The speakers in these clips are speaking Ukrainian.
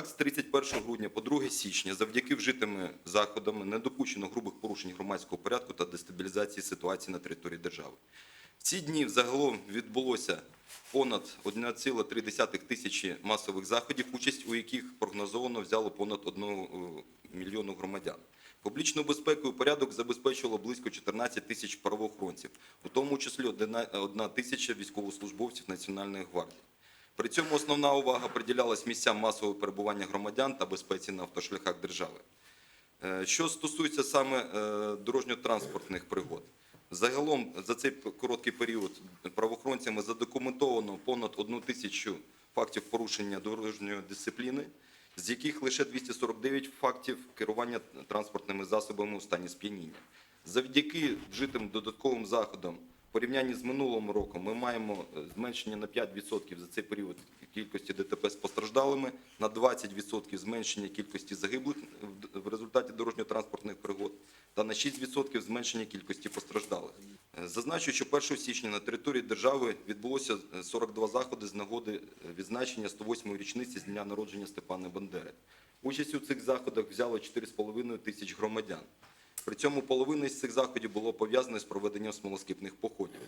Так, з 31 грудня по 2 січня, завдяки вжитими заходами, не допущено грубих порушень громадського порядку та дестабілізації ситуації на території держави. В ці дні загалом відбулося понад 1,3 тисячі масових заходів, участь у яких прогнозовано взяло понад 1 мільйону громадян. Публічну безпеку і порядок забезпечило близько 14 тисяч правоохоронців, у тому числі 1 тисяча військовослужбовців Національної гвардії. При цьому основна увага приділялась місцям масового перебування громадян та безпеці на автошляхах держави. Е, Що стосується саме е, дорожньо-транспортних пригод, загалом за цей короткий період правоохоронцями задокументовано понад одну тисячу фактів порушення дорожньої дисципліни, з яких лише 249 фактів керування транспортними засобами у стані сп'яніння. Завдяки вжитим додатковим заходам порівнянні з минулим роком ми маємо е, зменшення на 5% за цей період кількості ДТП з постраждалими, на 20% зменшення кількості загиблих в- результаті дорожньо-транспортних пригод та на 6% зменшення кількості постраждалих. Е, Зазначу, що 1 січня на території держави відбулося е, 42 заходи з нагоди е, відзначення 108-ї річниці з дня народження Степана Бандери. Участь у цих заходах взяло 4,5 тисяч громадян. При цьому половина з цих заходів було пов'язана з проведенням смолоскипних походів.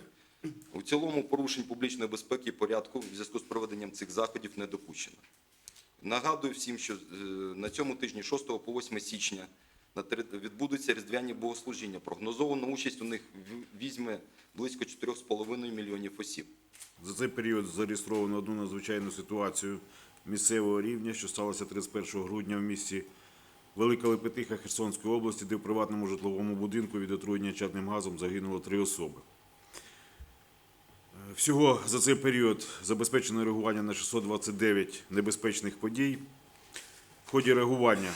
У цілому порушень публічної безпеки і порядку в зв'язку з проведенням цих заходів не допущено. Нагадую всім, що е, на цьому тижні 6 по 8 січня відбудуться різдвяні богослужіння. Прогнозовано участь у них візьме близько 4,5 мільйонів осіб. За цей період зареєстровано одну надзвичайну ситуацію місцевого рівня, що сталося 31 грудня в місті Велика Лепетиха Херсонської області, де в приватному житловому будинку від отруєння чадним газом загинуло три особи. Е, Всього за цей період забезпечено реагування на 629 небезпечних подій. В ході реагування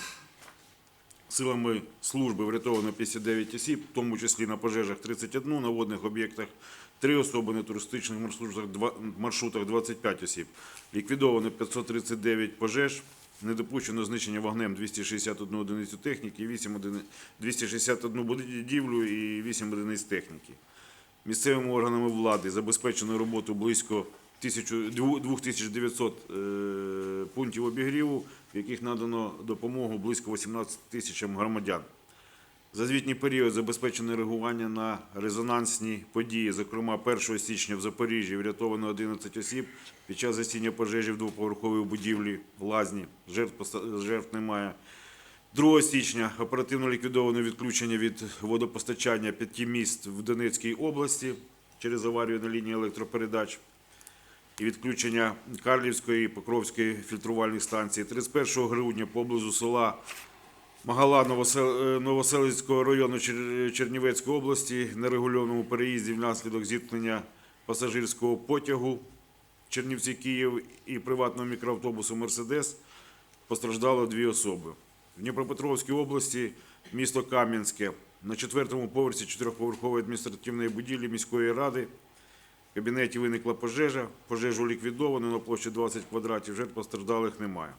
Силами служби врятовано 59 осіб, в тому числі на пожежах 31, на водних об'єктах 3 особи, на туристичних маршрутах 25 осіб. Ліквідовано 539 пожеж, не допущено знищення вогнем 261 одиницю техніки, 8 одини- 261 будівлю і 8 одиниць техніки. Місцевими органами влади забезпечено роботу близько 1000 дву- 2900 е, пунктів обігріву, в яких надано допомогу близько 18 тисячам громадян. За звітній період забезпечено реагування на резонансні події. Зокрема, 1 січня в Запоріжжі врятовано 11 осіб під час засіння пожежі в двоповерховій будівлі в Лазні. Жертв, немає. 2 січня оперативно ліквідовано відключення від водопостачання п'яти міст в Донецькій області через аварію на лінії електропередач і відключення Карлівської і Покровської фільтрувальних станцій. 31 грудня поблизу села Магала е, Новоселицького району Чернівецької області на регульованому переїзді внаслідок зіткнення пасажирського потягу Чернівці Київ і приватного мікроавтобусу Мерседес постраждало дві особи. В Дніпропетровській області місто Кам'янське на четвертому поверсі чотирьохповерхової адміністративної будівлі міської ради в кабінеті виникла пожежа. Пожежу ліквідовано на площі 20 квадратів. Жертв постраждалих немає.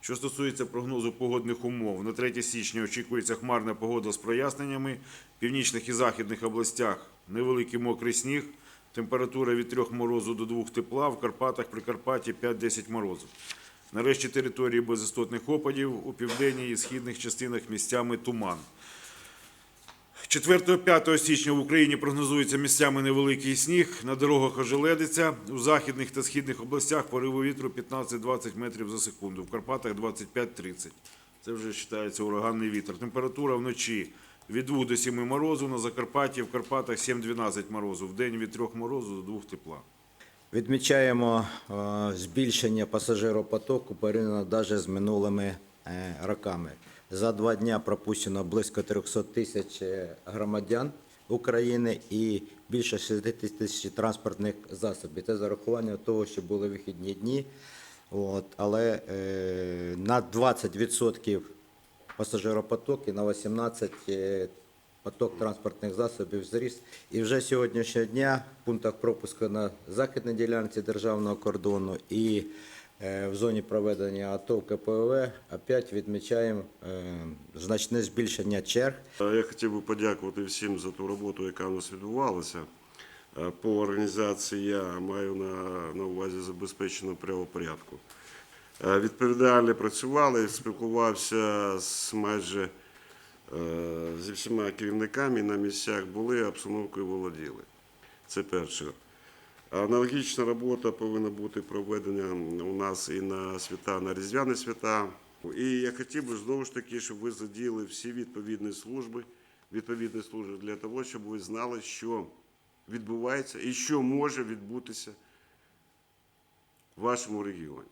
Що стосується прогнозу погодних умов, на 3 січня очікується хмарна погода з проясненнями. В північних і західних областях невеликий мокрий сніг. Температура від 3 морозу до 2 тепла. В Карпатах, Прикарпатті 5-10 морозу. Нарешті території без істотних опадів у південній і східних частинах місцями туман. 4-5 січня в Україні прогнозується місцями невеликий сніг. На дорогах ожеледиться. У західних та східних областях пориви вітру 15-20 метрів за секунду. В Карпатах 25-30. Це вже вважається ураганний вітер. Температура вночі від 2 до 7 морозу. На Закарпатті в Карпатах 7-12 морозу. В день від 3 морозу до 2 тепла. Відмічаємо е, збільшення пасажиропотоку порівняно навіть з минулими е, роками. За два дня пропущено близько 300 тисяч е, громадян України і більше 60 тисяч транспортних засобів. Це зарахування того, що були вихідні дні. От, але е, на 20% пасажиропоток і на 18% е, поток транспортних засобів зріс. І вже сьогоднішнього дня в пунктах пропуску на західній ділянці державного кордону і в зоні проведення АТО КПВ опять відмічаємо е, значне збільшення черг. Я хотів би подякувати всім за ту роботу, яка у нас відбувалася. Е, По організації я маю на, на увазі забезпечену правопорядку. Е, Відповідально працювали, спілкувався з майже е, зі всіма керівниками на місцях були, обстановкою володіли. Це перше. Аналогічна робота повинна бути проведена у нас і на свята, на різдвяні свята. І я хотів би знову ж таки, щоб ви задіяли всі відповідні служби, відповідні служби для того, щоб ви знали, що відбувається і що може відбутися в вашому регіоні.